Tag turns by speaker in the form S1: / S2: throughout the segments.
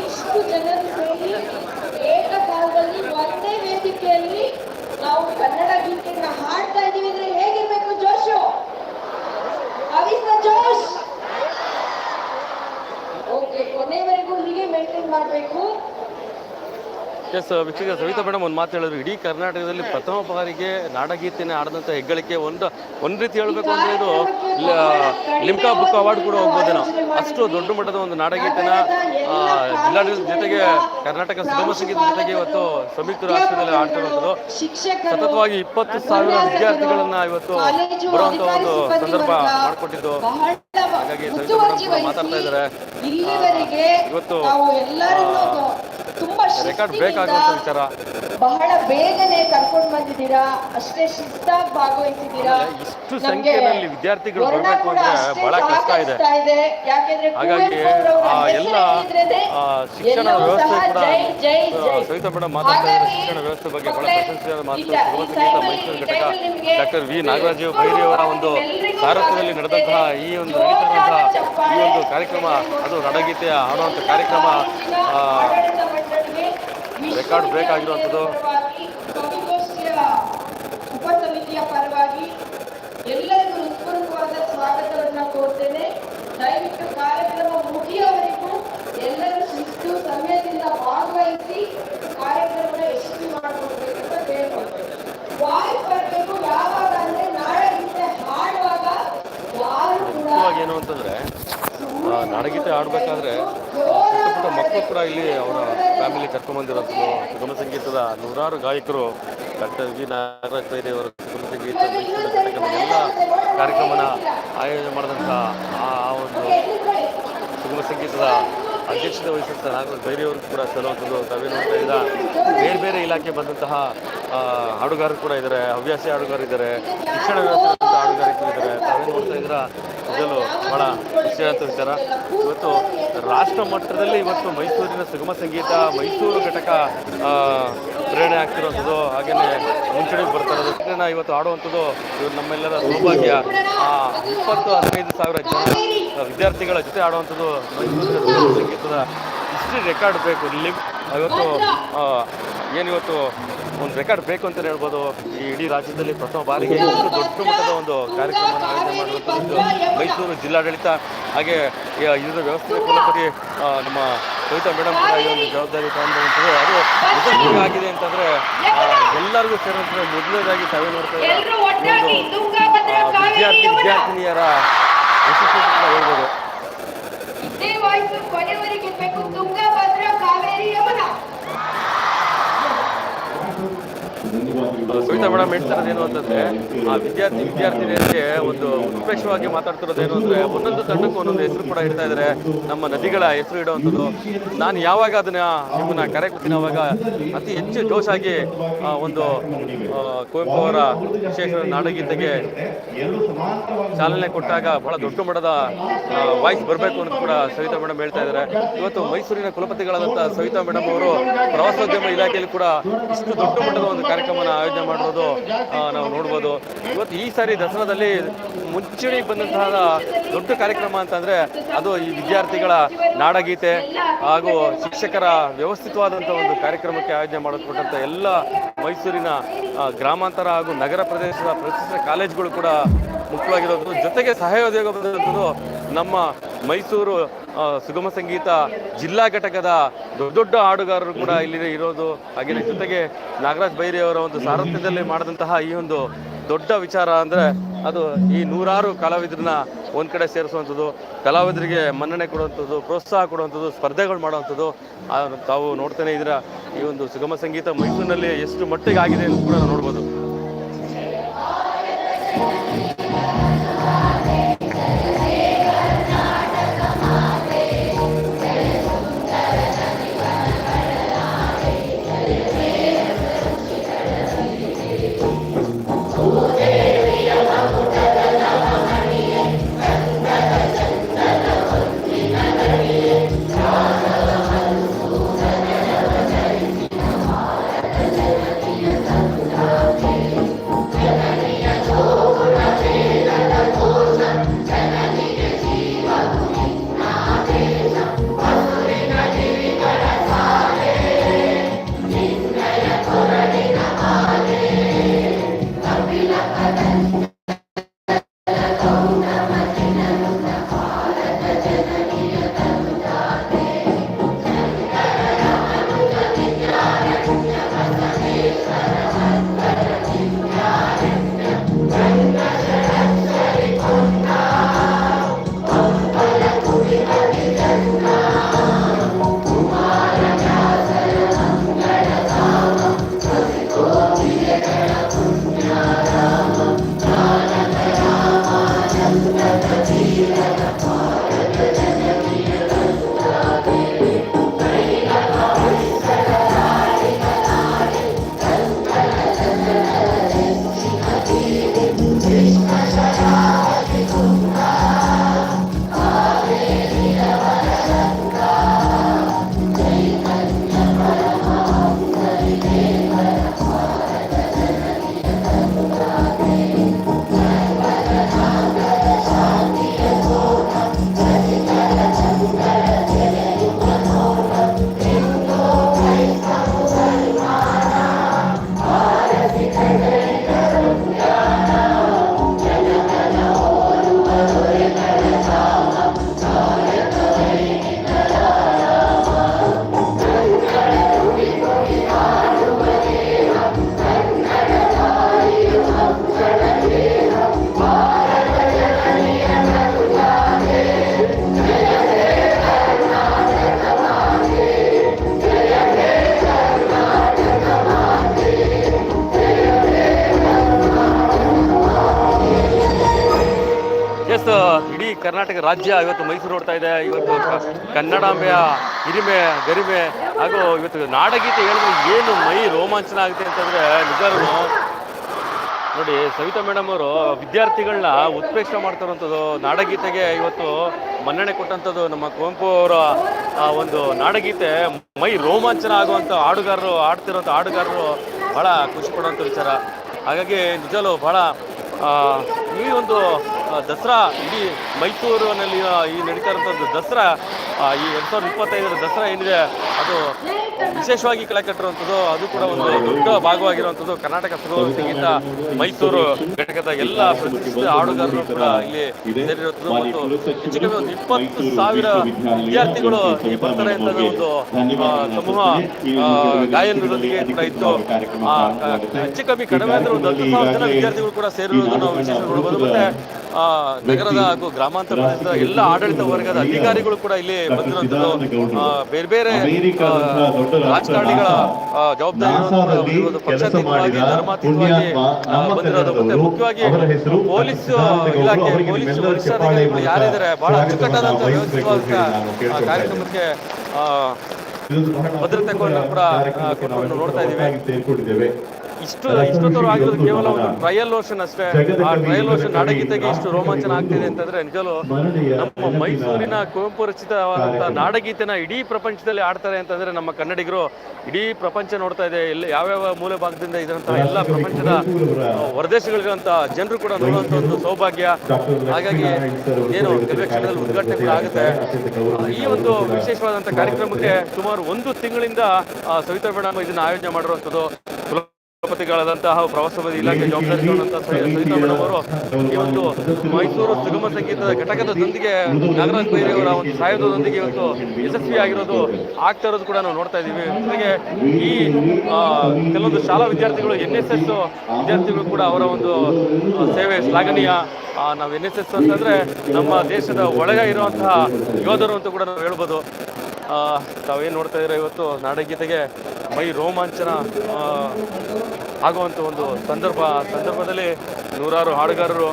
S1: ಇಷ್ಟು ಜನರು ಸೇರಿ ಏಕಕಾಲದಲ್ಲಿ ಒಂದೇ ವೇದಿಕೆಯಲ್ಲಿ ನಾವು ಕನ್ನಡ
S2: ಎಸ್ ವೀಕ್ಷಕ ಸವಿತಾ ಮೇಡಮ್ ಒಂದು ಮಾತು ಹೇಳಿದ್ರು. ಇಡೀ ಕರ್ನಾಟಕದಲ್ಲಿ ಪ್ರಥಮ ಬಾರಿಗೆ ನಾಡಗೀತೆಯನ್ನು ಆಡಿದಂಥ ಹೆಗ್ಗಳಿಕೆ ಒಂದು ಒಂದು ರೀತಿ ಹೇಳ್ಬೇಕು ಅಂದ್ರೆ ಇದು ಲಿಮ್ಕಾ ಬುಕ್ ಅವಾರ್ಡ್ ಕೂಡ ಹೋಗ್ಬೋದು ನಾವು. ಅಷ್ಟು ದೊಡ್ಡ ಮಟ್ಟದ ಒಂದು ನಾಡಗೀತೆನ ಜಿಲ್ಲಾಡಳಿತ ಜೊತೆಗೆ ಕರ್ನಾಟಕ ಸುಗಮ ಸಂಗೀತ ಜೊತೆಗೆ ಇವತ್ತು ಸಂಯುಕ್ತ ರಾಷ್ಟ್ರದಲ್ಲಿ ಆಡ್ತಿರುವಂಥದ್ದು ಸತತವಾಗಿ ಇಪ್ಪತ್ತು ಸಾವಿರ ವಿದ್ಯಾರ್ಥಿಗಳನ್ನ ಇವತ್ತು
S1: ಬರುವಂಥ
S2: ಒಂದು ಸಂದರ್ಭ ಮಾಡಿಕೊಟ್ಟಿದ್ದು. ಹಾಗಾಗಿ ಸವಿತಾ ಮೇಡಮ್ ಮಾತಾಡ್ತಾ ಇದ್ದಾರೆ. ಇವತ್ತು
S1: ತುಂಬಾ
S2: ರೆಕಾರ್ಡ್ ಬೇಕಾಗುವಂತ ವಿಚಾರ.
S1: ಬಹಳ ಬೇಗನೆ ಕರ್ಕೊಂಡು ಬಂದಿದ್ದೀರಾ? ಅಷ್ಟೇ ಶಿಸ್ತಾಗಿ ಭಾಗವಹಿಸಿದ್ದೀರಾ?
S2: ಇಷ್ಟು ಸಂಖ್ಯೆಯಲ್ಲಿ ವಿದ್ಯಾರ್ಥಿಗಳು ಬರಬೇಕು ಅಂದ್ರೆ ಬಹಳ ಕಷ್ಟ ಇದೆ. ಹಾಗಾಗಿ ಆ ಎಲ್ಲ ಶಿಕ್ಷಣ ವ್ಯವಸ್ಥೆ ಕೂಡ ಸವಿತಾ ಮೇಡಮ್ ಶಿಕ್ಷಣ ವ್ಯವಸ್ಥೆ ಬಗ್ಗೆ ಬಹಳ ಪ್ರಶಂಸೆ
S1: ಮಾತನಾಡುವ
S2: ಮೈಸೂರು ಘಟಕ ಡಾಕ್ಟರ್ ವಿ ನಾಗರಾಜ ಭೈರಿ ಒಂದು ಭಾರತದಲ್ಲಿ ನಡೆದಂತಹ ಈ ಒಂದು ನಡೀತಿರುವಂತಹ ಈ ಒಂದು ಕಾರ್ಯಕ್ರಮ ಅದು ನಡಗೀತೆಯ ಆಡುವಂಥ ಕಾರ್ಯಕ್ರಮ ರೆಕಾರ್ಡ್ ಬ್ರೇಕ್ ಆಗಿರುವಂಥದ್ದು.
S1: ಉಪಸಮಿತಿಯ ಪರವಾಗಿ ಎಲ್ಲರಿಗೂ ಹೃತ್ಪೂರ್ವಕವಾದ ಸ್ವಾಗತವನ್ನು ಕೋರ್ತೇನೆ ದಯವಿಟ್ಟು ಕಾರ್ಯಕ್ರಮ ಮುಗಿಯವರೆಗೂ ಎಲ್ಲರೂ ಶಿಸ್ತು ಸಮಯದಿಂದ ಭಾಗವಹಿಸಿ ಕಾರ್ಯಕ್ರಮನ ಯಶಸ್ವಿ ಮಾಡಿಕೊಡ್ಬೇಕು ಅಂತ ಕೇಳ್ಕೊಳ್ತೇನೆ ವಾಯ್ಸ್ ಬರಬೇಕು ಯಾವಾಗ ಅಂದ್ರೆ ನಾಳೆ ಗೀತೆ ಹಾಡುವಾಗ ಯಾರು ಕೂಡ
S2: ಮುಖ್ಯವಾಗಿ ಏನು ಅಂತಂದ್ರೆ ನಾಡಗೀತೆ ಆಡಬೇಕಾದ್ರೆ ಪುಟ್ಟ ಮಕ್ಕಳು ಕೂಡ ಇಲ್ಲಿ ಅವರ ಫ್ಯಾಮಿಲಿ ಕರ್ಕೊಂಬಂದಿರೋದು ಸುಗಮ ಸಂಗೀತದ ನೂರಾರು ಗಾಯಕರು ಡಾಕ್ಟರ್ ವಿ. ನಾಗರಾಜ್ ಬೈರಿ ಅವರ ಸುಗಮ ಸಂಗೀತ ಎಲ್ಲ ಕಾರ್ಯಕ್ರಮನ ಆಯೋಜನೆ ಮಾಡಿದಂಥ ಆ ಒಂದು ಸುಗಮ ಸಂಗೀತದ ಅಧ್ಯಕ್ಷತೆ ವಹಿಸಿದಂಥ ನಾಗರಾಜ್ ಬೈರಿಯವರು ಕೂಡ ಸಲ್ಲುವಂಥದ್ದು ತಾವೇ ನೋಡ್ತಾ ಇದ್ದ ಬೇರೆ ಬೇರೆ ಇಲಾಖೆ ಬಂದಂತಹ ಹಾಡುಗಾರರು ಕೂಡ ಇದ್ದಾರೆ, ಹವ್ಯಾಸಿ ಹಾಡುಗಾರರು ಇದ್ದಾರೆ, ಶಿಕ್ಷಣ ವ್ಯವಸ್ಥೆ ಹಾಡುಗಾರಿಕೆ ಇದ್ದಾರೆ. ತಾವೇ ನೋಡ್ತಾ ಇದ್ರ ಇದರಲ್ಲೂ ಬಹಳ ಅಂತ ವಿಚಾರ. ಇವತ್ತು ರಾಷ್ಟ್ರ ಮಟ್ಟದಲ್ಲಿ ಇವತ್ತು ಮೈಸೂರಿನ ಸುಗಮ ಸಂಗೀತ, ಮೈಸೂರು ಘಟಕ ಪ್ರೇರಣೆ ಆಗ್ತಿರುವಂಥದ್ದು. ಹಾಗೆಯೇ ಮುಂಚೂಣಿಗೆ ಬರ್ತಾ ಇರೋದು. ಇವತ್ತು ಆಡುವಂಥದ್ದು ಇವತ್ತು ನಮ್ಮೆಲ್ಲರ ಸೌಭಾಗ್ಯ. ಇಪ್ಪತ್ತು ಹದಿನೈದು ಸಾವಿರ ಜನ ವಿದ್ಯಾರ್ಥಿಗಳ ಜೊತೆ ಆಡುವಂಥದ್ದು ಸಂಗೀತದ ಹಿಸ್ಟ್ರಿ ರೆಕಾರ್ಡ್ ಬೇಕು ಲಿವ್ ಇವತ್ತು ಏನಿವತ್ತು ಒಂದು ರೆಕಾರ್ಡ್ ಬೇಕು ಅಂತಲೇ ಹೇಳ್ಬೋದು. ಈ ಇಡೀ ರಾಜ್ಯದಲ್ಲಿ ಪ್ರಥಮ ಬಾರಿಗೆ ಇಷ್ಟು ದೊಡ್ಡ ಮಟ್ಟದ ಒಂದು ಕಾರ್ಯಕ್ರಮವನ್ನು ಆಯೋಜನೆ ಮಾಡುವಂಥದ್ದು ಮೈಸೂರು ಜಿಲ್ಲಾಡಳಿತ. ಹಾಗೆ ಇದರ ವ್ಯವಸ್ಥೆ ಕುಲಪತಿ ನಮ್ಮ ಕವಿತಾ ಮೇಡಮ್ ಕೂಡ ಈ ಒಂದು ಜವಾಬ್ದಾರಿ ತಗೊಂಡಿರುವಂಥದ್ದು ಅದು ಯಶಸ್ವಿ ಆಗಿದೆ ಅಂತಂದರೆ ಎಲ್ಲರಿಗೂ ಸೇರಿದಂತೆ ಮೊದಲನೇದಾಗಿ ತಾವೇ ನೋಡ್ತಾ ಇದ್ದಾರೆ. ಒಂದು ವಿದ್ಯಾರ್ಥಿ. ವಿದ್ಯಾರ್ಥಿನಿಯರ ಯಶಸ್ಸು
S1: ಬೇಕು ಹೇಳ್ಬೋದು
S2: ಕವಿತಾ ಮೇಡಮ್ ಏನು ಅಂತಂದ್ರೆ ಆ ವಿದ್ಯಾರ್ಥಿ ವಿದ್ಯಾರ್ಥಿನಿಯರಿಗೆ ಒಂದು ಉತ್ಕೃಷ್ಟವಾಗಿ ಮಾತಾಡ್ತಿರೋದು ಏನು ಅಂದ್ರೆ ಒಂದೊಂದು ತಂಡಕ್ಕೂ ಒಂದೊಂದು ಹೆಸರು ಕೂಡ ಇಡ್ತಾ ಇದ್ದಾರೆ ನಮ್ಮ ನದಿಗಳ ಹೆಸರು ಇಡುವಂಥದ್ದು. ನಾನು ಯಾವಾಗ ಅದನ್ನ ನಿಮ್ಮನ್ನ ಕರೆ ಅವಾಗ ಅತಿ ಹೆಚ್ಚು ಜೋಶಾಗಿ ಆಗಿ ಒಂದು ಕುವೆಂಪು ಅವರ ವಿಶೇಷ ನಾಡಗೀತೆಗೆ ಚಾಲನೆ ಕೊಟ್ಟಾಗ ಬಹಳ ದೊಡ್ಡ ಮಟ್ಟದ ವಾಯ್ಸ್ ಬರಬೇಕು ಅಂತ ಕೂಡ ಸವಿತಾ ಮೇಡಮ್ ಹೇಳ್ತಾ ಇದ್ದಾರೆ ಇವತ್ತು ಮೈಸೂರಿನ ಕುಲಪತಿಗಳಾದಂತಹ ಸವಿತಾ ಮೇಡಮ್ ಅವರು ಪ್ರವಾಸೋದ್ಯಮ ಇಲಾಖೆಯಲ್ಲಿ ಕೂಡ ಇಷ್ಟು ದೊಡ್ಡ ಮಟ್ಟದ ಒಂದು ಕಾರ್ಯಕ್ರಮನ ಆಯೋಜನೆ ಮಾಡಿರೋದು ನಾವು ನೋಡ್ಬೋದು. ಇವತ್ತು ಈ ಸಾರಿ ದಸರಾದಲ್ಲಿ ಮುಂಚೂಣಿ ಬಂದಂತಹ ದೊಡ್ಡ ಕಾರ್ಯಕ್ರಮ ಅಂತಂದ್ರೆ ಅದು ಈ ವಿದ್ಯಾರ್ಥಿಗಳ ನಾಡಗೀತೆ ಹಾಗೂ ಶಿಕ್ಷಕರ ವ್ಯವಸ್ಥಿತವಾದಂಥ ಒಂದು ಕಾರ್ಯಕ್ರಮಕ್ಕೆ ಆಯೋಜನೆ ಮಾಡಿಕೊಟ್ಟಂಥ ಎಲ್ಲ ಮೈಸೂರಿನ ಗ್ರಾಮಾಂತರ ಹಾಗೂ ನಗರ ಪ್ರದೇಶದ ಪ್ರತಿಷ್ಠಿತ ಕಾಲೇಜುಗಳು ಕೂಡ ಮುಖ್ಯವಾಗಿರೋದು ಜೊತೆಗೆ ಸಹಯೋಗ ನಮ್ಮ ಮೈಸೂರು ಸುಗಮ ಸಂಗೀತ ಜಿಲ್ಲಾ ಘಟಕದ ದೊಡ್ಡ ದೊಡ್ಡ ಹಾಡುಗಾರರು ಕೂಡ ಇಲ್ಲಿ ಇರೋದು. ಹಾಗೆ ಜೊತೆಗೆ ನಾಗರಾಜ್ ಬೈರಿ ಅವರ ಒಂದು ಸಾರಥ್ಯದಲ್ಲಿ ಮಾಡಿದಂತಹ ಈ ಒಂದು ದೊಡ್ಡ ವಿಚಾರ ಅಂದರೆ ಅದು ಈ ನೂರಾರು ಕಲಾವಿದರನ್ನ ಒಂದು ಕಡೆ ಸೇರಿಸುವಂಥದ್ದು, ಕಲಾವಿದರಿಗೆ ಮನ್ನಣೆ ಕೊಡುವಂಥದ್ದು, ಪ್ರೋತ್ಸಾಹ ಕೊಡುವಂಥದ್ದು, ಸ್ಪರ್ಧೆಗಳು ಮಾಡುವಂಥದ್ದು. ತಾವು ನೋಡ್ತಾನೆ ಇದ್ರ ಈ ಒಂದು ಸುಗಮ ಸಂಗೀತ ಮೈಸೂರಿನಲ್ಲಿ ಎಷ್ಟು ಮಟ್ಟಿಗೆ ಆಗಿದೆ ಅಂತ ಕೂಡ ನಾವು ಇಡೀ ಕರ್ನಾಟಕ ರಾಜ್ಯ ಇವತ್ತು ಮೈಸೂರು ನೋಡ್ತಾ ಇದೆ. ಇವತ್ತು ಕನ್ನಡಾಂಬೆಯ ಹಿರಿಮೆ, ಗರಿಮೆ ಹಾಗೂ ಇವತ್ತು ನಾಡಗೀತೆ ಹೇಳಿದ್ರೆ ಏನು ಮೈ ರೋಮಾಂಚನ ಆಗುತ್ತೆ ಅಂತಂದ್ರೆ ನಿಜಾರು ನೋಡಿ ಸವಿತಾ ಮೇಡಮ್ ಅವರು ವಿದ್ಯಾರ್ಥಿಗಳನ್ನ ಉತ್ಪ್ರೇಕ್ಷ ಮಾಡ್ತಾರಂಥದ್ದು ನಾಡಗೀತೆಗೆ ಇವತ್ತು ಮನ್ನಣೆ ಕೊಟ್ಟಂಥದ್ದು ನಮ್ಮ ಕುವೆಂಪು ಅವರ ಒಂದು ನಾಡಗೀತೆ. ಮೈ ರೋಮಾಂಚನ ಆಗುವಂಥ ಹಾಡುಗಾರರು ಆಡ್ತಿರೋಂಥ ಹಾಡುಗಾರರು ಭಾಳ ಖುಷಿ ಪಡುವಂಥ ವಿಚಾರ. ಹಾಗಾಗಿ ನಿಜಲು ಭಾಳ ಈ ಒಂದು ದಸರಾ, ಇಡೀ ಮೈಸೂರಿನಲ್ಲಿ ಈ ನಡೀತಾ ದಸರಾ ಈ ಎರಡು ಸಾವಿರದ ಇಪ್ಪತ್ತೈದರ ದಸರಾ ಏನಿದೆ, ಅದು ವಿಶೇಷವಾಗಿ ಕಳೆ ಕಟ್ಟಿರುವಂಥದ್ದು, ಅದು ಕೂಡ ಒಂದು ದೊಡ್ಡ ಭಾಗವಾಗಿರುವಂಥದ್ದು. ಕರ್ನಾಟಕ ಸುಗಮ ಸಂಗೀತ ಮೈಸೂರು ಘಟಕದ ಎಲ್ಲ ಪ್ರತಿಷ್ಠಿತ ಹಾಡುಗಾರರು ಕೂಡ ಇಲ್ಲಿ ಸೇರಿರುವಂಥದ್ದು ಮತ್ತು ಹೆಚ್ಚು ಕಡಿಮೆ ಒಂದು ಇಪ್ಪತ್ತು ಸಾವಿರ ವಿದ್ಯಾರ್ಥಿಗಳು ಈ ಬರ್ತಾರೆ ಅಂತ ಒಂದು ಸಮೂಹ ಗಾಯನದೊಂದಿಗೆ ಕೂಡ ಇತ್ತು ಹೆಚ್ಚು ಕಮ್ಮಿ ಕಡಿಮೆ ಅಂದ್ರೆ ಒಂದು ಹತ್ತು ಸಾವಿರ ಜನ ವಿದ್ಯಾರ್ಥಿಗಳು ಕೂಡ ಸೇರಿರುವುದನ್ನು ನಾವು ವಿಶೇಷ ನೋಡಬಹುದು ಮತ್ತೆ ನಗರದ ಹಾಗೂ ಗ್ರಾಮಾಂತರ ಪ್ರದೇಶದ ಎಲ್ಲ ಆಡಳಿತ ವರ್ಗದ ಅಧಿಕಾರಿಗಳು ಕೂಡ ಇಲ್ಲಿ ಬಂದಿರುವಂತದ್ದು ಬೇರೆ ಬೇರೆ ರಾಜಕಾರಣಿಗಳ ಜವಾಬ್ದಾರಿ ಪಕ್ಷಾತೀತವಾಗಿ ಧರ್ಮಾತೀತವಾಗಿ ಬಂದಿರೋದು ಮತ್ತೆ ಮುಖ್ಯವಾಗಿ ಪೊಲೀಸ್ ಇಲಾಖೆ ಪೊಲೀಸ್ ವರಿಷ್ಠಾಧಿಕಾರಿಗಳು ಯಾರಿದ್ದಾರೆ? ಬಹಳ
S3: ಅಚ್ಚುಕಟ್ಟಾದಂತ
S2: ಆ, ಕಾರ್ಯಕ್ರಮಕ್ಕೆ ಭದ್ರತೆ ಕೂಡ ನೋಡ್ತಾ ಇದ್ದೀವಿ. ಇಷ್ಟು ದೂರ ಆಗಿರೋದು ಕೇವಲ ಒಂದು ಟ್ರಯಲ್ ಲೋಷನ್ ಅಷ್ಟೇ. ಆ ಟ್ರಯಲ್ ಲೋಷನ್ ನಾಡಗೀತೆಗೆ ಇಷ್ಟು ರೋಮಾಂಚನ ಆಗ್ತಿದೆ ಅಂತಂದ್ರೆ ನಿಜಲು ನಮ್ಮ ಮೈಸೂರಿನ ಕುವೆಂಪು ರಚಿತವಾದಂತಹ ನಾಡಗೀತೆನ ಇಡೀ ಪ್ರಪಂಚದಲ್ಲಿ ಆಡ್ತಾರೆ ಅಂತಂದ್ರೆ ನಮ್ಮ ಕನ್ನಡಿಗರು ಇಡೀ ಪ್ರಪಂಚ ನೋಡ್ತಾ ಇದೆ. ಎಲ್ಲ ಯಾವ್ಯಾವ ಮೂಲೆ ಭಾಗದಿಂದ ಇದ್ರಂತಹ ಎಲ್ಲ ಪ್ರಪಂಚದ ಹೊರದೇಶಗಳಿರುವಂತ ಜನರು ಕೂಡ ನೋಡುವಂತ ಒಂದು ಸೌಭಾಗ್ಯ. ಹಾಗಾಗಿ ಏನು ಕ್ಷಣದಲ್ಲಿ ಉದ್ಘಾಟನೆ ಕೂಡ ಆಗುತ್ತೆ. ಈ ಒಂದು ವಿಶೇಷವಾದಂತಹ ಕಾರ್ಯಕ್ರಮಕ್ಕೆ ಸುಮಾರು ಒಂದು ತಿಂಗಳಿಂದ ಸವಿತಾ ಮೇಡಮ್ ಇದನ್ನ ಆಯೋಜನೆ ಮಾಡಿರುವಂಥದ್ದು. ಕುಲಪತಿಗಳಾದಂತಹ ಪ್ರವಾಸೋದ್ಯಮ ಇಲಾಖೆ ಜವಾಬ್ದಾರಿಗಳಂತಹ ಸವಿತಾ ಮೇಡಮ್ ಅವರು ಈ ಒಂದು ಮೈಸೂರು ಸುಗಮ ಸಂಗೀತದ ಘಟಕದೊಂದಿಗೆ ನಾಗರಾಜ್ ಬೈರಿಯವರ ಒಂದು ಸಹಾಯದೊಂದಿಗೆ ಇವತ್ತು ಯಶಸ್ವಿಯಾಗಿರೋದು ಆಗ್ತಾ ಇರೋದು ಕೂಡ ನಾವು ನೋಡ್ತಾ ಇದ್ದೀವಿ ಜೊತೆಗೆ ಈ ಕೆಲವೊಂದು ಶಾಲಾ ವಿದ್ಯಾರ್ಥಿಗಳು ಎನ್ ಎಸ್ ಎಸ್ ವಿದ್ಯಾರ್ಥಿಗಳು ಕೂಡ ಅವರ ಒಂದು ಸೇವೆ ಶ್ಲಾಘನೀಯ. ನಾವು ಎನ್ ಎಸ್ ಎಸ್ ಅಂತಂದ್ರೆ ನಮ್ಮ ದೇಶದ ಒಳಗೆ ಇರುವಂತಹ ಯೋಧರು ಅಂತ ಕೂಡ ನಾವು ಹೇಳ್ಬೋದು. ತಾವೇನು ನೋಡ್ತಾ ಇದ್ದೀರಾ ಇವತ್ತು? ನಾಡಗೀತೆಗೆ ಮೈ ರೋಮಾಂಚನ ಆಗುವಂಥ ಒಂದು ಸಂದರ್ಭ. ಆ ಸಂದರ್ಭದಲ್ಲಿ ನೂರಾರು ಹಾಡುಗಾರರು.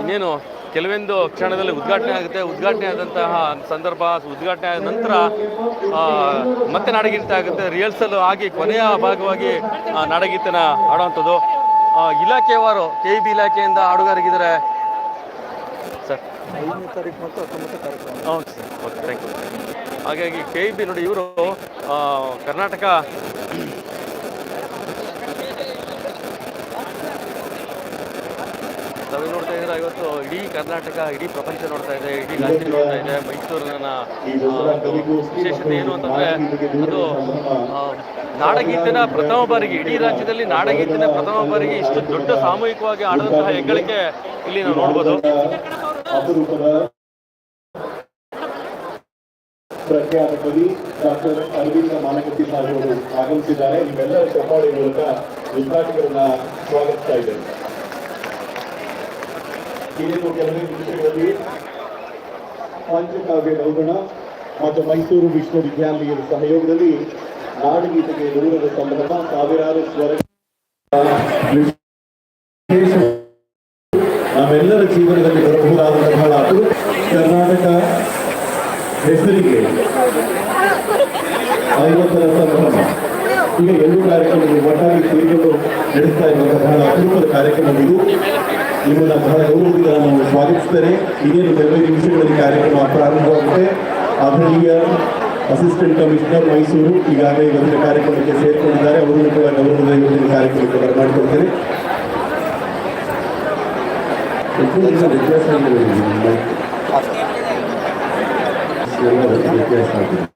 S2: ಇನ್ನೇನು ಕೆಲವೊಂದು ಕ್ಷಣದಲ್ಲಿ ಉದ್ಘಾಟನೆ ಆಗುತ್ತೆ. ಉದ್ಘಾಟನೆ ಆದಂತಹ ಸಂದರ್ಭ ಉದ್ಘಾಟನೆ ಆದ ನಂತರ ಮತ್ತೆ ನಾಡಗೀತೆ ಆಗುತ್ತೆ. ರಿಹರ್ಸಲ್ ಆಗಿ ಕೊನೆಯ ಭಾಗವಾಗಿ ನಾಡಗೀತನ ಆಡುವಂಥದ್ದು ಇಲಾಖೆಯವರು ಕೆ ಬಿ ಇಲಾಖೆಯಿಂದ ಹಾಡುಗಾರಿಗಿದ್ದಾರೆ. ಸರ್.
S4: ಐದನೇ ತಾರೀಕು ಮತ್ತು ಹತ್ತೊಂಬತ್ತು ಕಾರ್ಯಕ್ರಮ
S2: ಹೌದು ಸರ್. ಯು. ಹಾಗಾಗಿ ಕೆ ಬಿ ನೋಡಿ ಇವರು ಕರ್ನಾಟಕ ತಾವೇ ನೋಡ್ತಾ ಇದ್ರೆ ಇವತ್ತು ಇಡೀ ಕರ್ನಾಟಕ, ಇಡೀ ಪ್ರಪಂಚ ನೋಡ್ತಾ ಇದೆ, ಇಡೀ ರಾಜ್ಯ ನೋಡ್ತಾ ಇದೆ, ಮೈಸೂರಿನ ವಿಶೇಷತೆ ಏನು ಅಂತಂದ್ರೆ ಅದು ನಾಡಗೀತನ ಪ್ರಥಮ ಬಾರಿಗೆ, ಇಡೀ ರಾಜ್ಯದಲ್ಲಿ ನಾಡಗೀತೆನ ಪ್ರಥಮ ಬಾರಿಗೆ ಇಷ್ಟು ದೊಡ್ಡ ಸಾಮೂಹಿಕವಾಗಿ ಆಡದಂತಹ ಹೆಗ್ಗಳಿಕೆ ಇಲ್ಲಿ ನಾವು ನೋಡ್ಬೋದು.
S3: ಪ್ರಖ್ಯಾತ ಕವಿ ಡಾಕ್ಟರ್ ಅರವಿಂದ ಮಾನಕಟ್ಟಿ ಸಾಹಿ ಅವರು ಆಗಮಿಸಿದ್ದಾರೆ. ನಿಮ್ಮೆಲ್ಲರ ಚಪ್ಪಾಳಿ ಮೂಲಕ ಉದ್ಘಾಟಕರನ್ನ ಸ್ವಾಗತಿಸ್ತಾ ಇದ್ದೇನೆ. ಇನ್ನೇನು ಕೆಲವೇ ನಿಮಿಷಗಳಲ್ಲಿ ಪಂಚಕಾವ್ಯ ನೌಗಣ ಮತ್ತು ಮೈಸೂರು ವಿಶ್ವವಿದ್ಯಾಲಯದ ಸಹಯೋಗದಲ್ಲಿ ನಾಡಗೀತೆಗೆ ದೂರದ ಸಂಭ್ರಮ, ಸಾವಿರಾರು ಸ್ವರ ನಾವೆಲ್ಲರ ಜೀವನದಲ್ಲಿ ಬರಬಹುದಾದಂತಹ ಬಹಳ ಕರ್ನಾಟಕ ಈಗ ಎರಡು ಕಾರ್ಯಕ್ರಮಗಳು ಒಟ್ಟಾಗಿ ಸೇರಿಕೊಂಡು ನಡೆಸ್ತಾ ಇರುವಂತಹ ಬಹಳ ಅಪರೂಪದ ಕಾರ್ಯಕ್ರಮ ಇದು ನಿಮ್ಮನ್ನ ಬಹಳ ಗೌರವದಿಂದ ನಾವು ಸ್ವಾಗತಿಸ್ತೇನೆ. ಇನ್ನೇನು ಕೆಲವೇ ನಿಮಿಷಗಳಲ್ಲಿ ಕಾರ್ಯಕ್ರಮ ಪ್ರಾರಂಭವಾಗುತ್ತೆ. ಆಧರಣೀಯ ಅಸಿಸ್ಟೆಂಟ್ ಕಮಿಷನರ್ ಮೈಸೂರು ಈಗಾಗಲೇ ಇವತ್ತಿನ ಕಾರ್ಯಕ್ರಮಕ್ಕೆ ಸೇರಿಕೊಂಡಿದ್ದಾರೆ. ಅವರನ್ನು ಕೂಡ ಗೌರವದ ಇವತ್ತಿನ ಕಾರ್ಯಕ್ರಮಕ್ಕೆ ಬರಮಾಡಿಕೊಳ್ತೇನೆ ವ್ಯತ್ಯಾಸ ವ್ಯತ್ಯಾಸ ಆಗಿದೆ.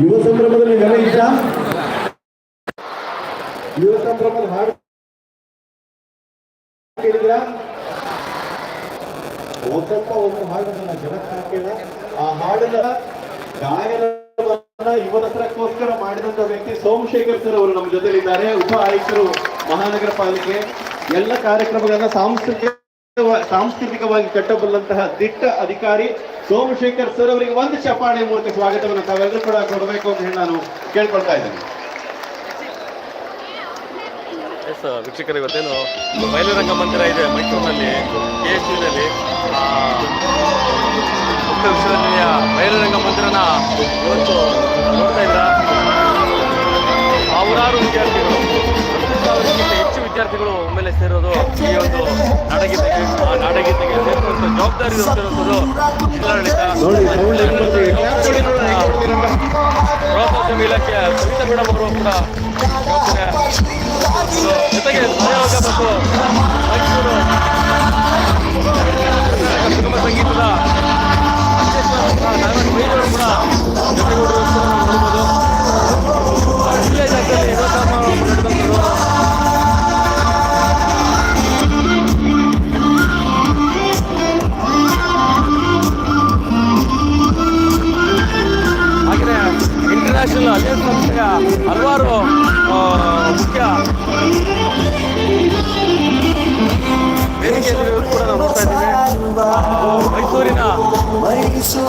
S3: ಯುವ ಸಂಭ್ರಮದಲ್ಲಿ ನೆಲೆ ಯುವ ಸಂಭ್ರಮದ ಹಾಡು ಕೇಳಿದ್ರ? ಒಂದಪ್ಪ ಒಂದು ಹಾಡನ್ನ ಜನಕ್ಕೆ ಆ ಹಾಡನ್ನ ಗಾಯನವನ್ನ ಯುವ ಹತ್ರಕ್ಕೋಸ್ಕರ ಮಾಡಿದಂತ ವ್ಯಕ್ತಿ ಸೋಮಶೇಖರ್ ಸರ್ ಅವರು ನಮ್ಮ ಜೊತೆಲಿದ್ದಾರೆ. ಉಪ ಆಯುಕ್ತರು ಮಹಾನಗರ ಪಾಲಿಕೆ. ಎಲ್ಲ ಕಾರ್ಯಕ್ರಮಗಳನ್ನ ಸಾಂಸ್ಕೃತಿಕ ಸಾಂಸ್ಕೃತಿಕವಾಗಿ ಕಟ್ಟಬಲ್ಲಂತಹ ದಿಟ್ಟ ಅಧಿಕಾರಿ ಸೋಮಶೇಖರ್ ಸರ್ ಅವರಿಗೆ ಒಂದು ಚಪ್ಪಾಳೆ ಮೂಲಕ ಸ್ವಾಗತವನ್ನು ತಾವೆಲ್ಲರೂ ಕೂಡ ಕೊಡಬೇಕು ಅಂತ ಹೇಳಿ ನಾನು ಕೇಳ್ಕೊಳ್ತಾ ಇದ್ದೇನೆ.
S2: ವೀಕ್ಷಕರು, ಇವತ್ತೇನು ಬಯಲುರಂಗ ಮಂದಿರ ಇದೆ. ಮೈಸೂರಿನಲ್ಲಿ, ಕೆ ಎಸ್ ಯುನಲ್ಲಿ ವಿಶ್ವವಿದ್ಯಾಲಯ ಬಯಲುರಂಗ ಮಂದಿರನ ಇವತ್ತು ನೋಡ್ತಾ ಇಲ್ಲ ಸಾವಿರಾರು ವಿದ್ಯಾರ್ಥಿಗಳು ಹೆಚ್ಚು ವಿದ್ಯಾರ್ಥಿಗಳು ಒಮ್ಮೆಲೆ ಸೇರೋದು ಈ ಒಂದು ನಾಡಗೀತೆಗೆ, ಆ ನಾಡಗೀತೆಗೆ ಸೇರಿಸುವಂಥ ಜವಾಬ್ದಾರಿ? ಪ್ರವಾಸೋದ್ಯಮ ಇಲಾಖೆ ಸವಿತಾ ಮೇಡಮ್ ಅವರು ಕೂಡ ಜೊತೆಗೆ ಸಹಯೋಗ ಸಂಗೀತದ ನಾರಾಯಣ ಬೈಜವರು ಕೂಡ ನಾವು ನೋಡ್ಬೋದು ಇಂಟರ್ನ್ಯಾಷನಲ್ ಸಂಸ್ಥೆಯ ಹಲವಾರು ಮುಖ್ಯ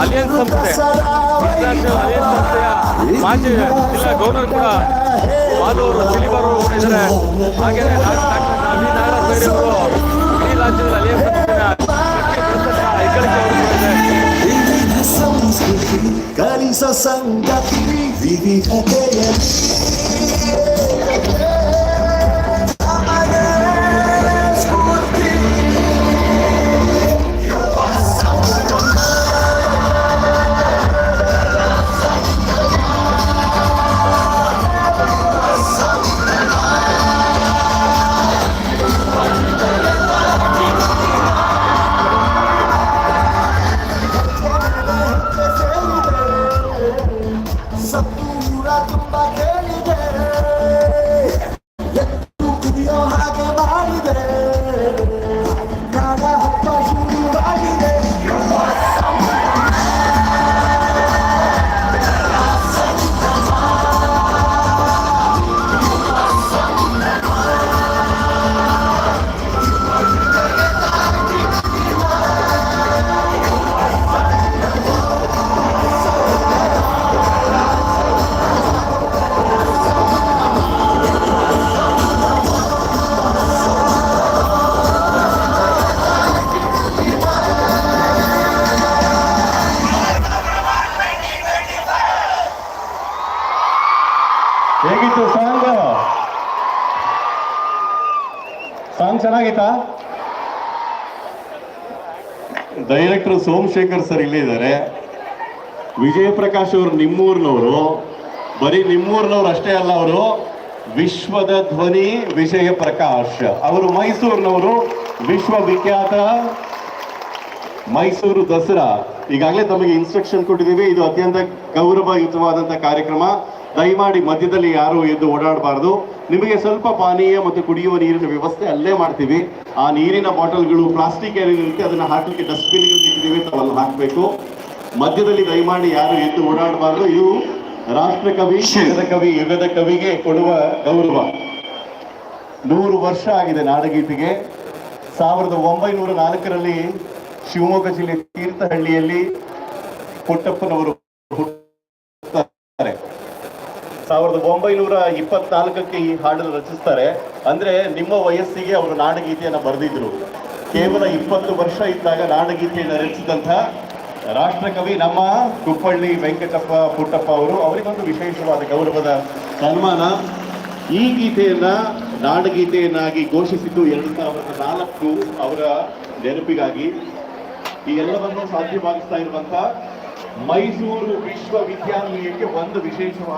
S2: ಅಲಿಯನ್ಸ್ ಸಂಸ್ಥೆ ಇಂಟರ್ನ್ಯಾಷನಲ್ ಅಲಿಯನ್ಸ್ ಸಂಸ್ಥೆಯ ಮಾಜಿ ಜಿಲ್ಲಾ ಗವರ್ನರ್ ಕೂಡ ಮಾಧವರು ಸಿಲಿಬರ್ ಅವರು ಕೂಡ ಇದ್ದಾರೆ ಹಾಗೆಯೇ ಡಾಕ್ಟರ್ ನವೀನ್ ನಾರಾಯಣ ಸೈಡಿ ಅವರು ಇಡೀ ರಾಜ್ಯದಲ್ಲಿ ಅಲಿಯನ್ಸ್ ಸಂಸ್ಥೆಯ ಹೆಗ್ಗಳಿಕೆ ಅವರು ಕೂಡ ಇದೆ
S5: ವಿವಿಧ ಸಂಸ್ಕೃತಿ ಕಲಿಸ ಸಂಗತಿ ವಿವಿಧತೆಯಲ್ಲಿ
S3: ಸೋಮಶೇಖರ್ ಸರ್ ಇಲ್ಲೇ ಇದ್ದಾರೆ. ವಿಜಯ ಪ್ರಕಾಶ್ ಅವರು ನಿಮ್ಮೂರಿನವರು. ಬರೀ ನಿಮ್ಮೂರಿನವ್ರು ಅಷ್ಟೇ ಅಲ್ಲ ಅವರು. ವಿಶ್ವದ ಧ್ವನಿ ವಿಜಯ ಪ್ರಕಾಶ್ ಅವರು ಮೈಸೂರಿನವರು. ವಿಶ್ವವಿಖ್ಯಾತ ಮೈಸೂರು ದಸರಾ. ಈಗಾಗಲೇ ತಮಗೆ ಇನ್ಸ್ಟ್ರಕ್ಷನ್ ಕೊಟ್ಟಿದ್ದೀವಿ. ಇದು ಅತ್ಯಂತ ಗೌರವಯುತವಾದಂತಹ ಕಾರ್ಯಕ್ರಮ. ದಯಮಾಡಿ ಮಧ್ಯದಲ್ಲಿ ಯಾರು ಎದ್ದು ಓಡಾಡಬಾರ್ದು. ನಿಮಗೆ ಸ್ವಲ್ಪ ಪಾನೀಯ ಮತ್ತು ಕುಡಿಯುವ ನೀರಿನ ವ್ಯವಸ್ಥೆ ಅಲ್ಲೇ ಮಾಡ್ತೀವಿ. ಆ ನೀರಿನ ಬಾಟಲ್ಗಳು ಪ್ಲಾಸ್ಟಿಕ್ ಏನಿರುತ್ತೆ ಅದನ್ನ ಹಾಕಲಿಕ್ಕೆ ಡಸ್ಟ್ಬಿನ್ಗಳು ಇಟ್ಟಿದ್ದೀವಿ, ತಾವಲ್ಲಿ ಹಾಕಬೇಕು. ಮಧ್ಯದಲ್ಲಿ ದಯಮಾಡಿ ಯಾರು ಎದ್ದು ಓಡಾಡಬಾರ್ದು, ಇದು ರಾಷ್ಟ್ರಕವಿ, ಯುಗದ ಕವಿ, ಯುಗದ ಕವಿಗೆ ಕೊಡುವ ಗೌರವ. ನೂರು ವರ್ಷ ಆಗಿದೆ ನಾಡಗೀತೆಗೆ. ಸಾವಿರದ ಒಂಬೈನೂರ ನಾಲ್ಕರಲ್ಲಿ ಶಿವಮೊಗ್ಗ ಜಿಲ್ಲೆ ತೀರ್ಥಹಳ್ಳಿಯಲ್ಲಿ ಪುಟ್ಟಪ್ಪನವರು ಸಾವಿರದ ಒಂಬೈನೂರ ಇಪ್ಪತ್ನಾಲ್ಕಕ್ಕೆ ಈ ಹಾಡನ್ನು ರಚಿಸ್ತಾರೆ. ಅಂದ್ರೆ ನಿಮ್ಮ ವಯಸ್ಸಿಗೆ ಅವರು ನಾಡಗೀತೆಯನ್ನು ಬರೆದಿದ್ರು. ಕೇವಲ ಇಪ್ಪತ್ತು ವರ್ಷ ಇದ್ದಾಗ ನಾಡಗೀತೆಯನ್ನು ರಚಿಸಿದಂಥ ರಾಷ್ಟ್ರಕವಿ ನಮ್ಮ ಕುಪ್ಪಳ್ಳಿ ವೆಂಕಟಪ್ಪ ಪುಟ್ಟಪ್ಪ ಅವರು, ಅವರಿಗೊಂದು ವಿಶೇಷವಾದ ಗೌರವದ ಸನ್ಮಾನ. ಈ ಗೀತೆಯನ್ನ ನಾಡಗೀತೆಯನ್ನಾಗಿ ಘೋಷಿಸಿದ್ದು ಎರಡು ಸಾವಿರದ ನಾಲ್ಕು ಅವರ ನೆನಪಿಗಾಗಿ. ಈ ಎಲ್ಲವನ್ನು ಸಾಧ್ಯವಾಗಿಸ್ತಾ ಇರುವಂತ ಮೈಸೂರು ವಿಶ್ವವಿದ್ಯಾನಿಲಯಕ್ಕೆ ಒಂದು ವಿಶೇಷವಾದ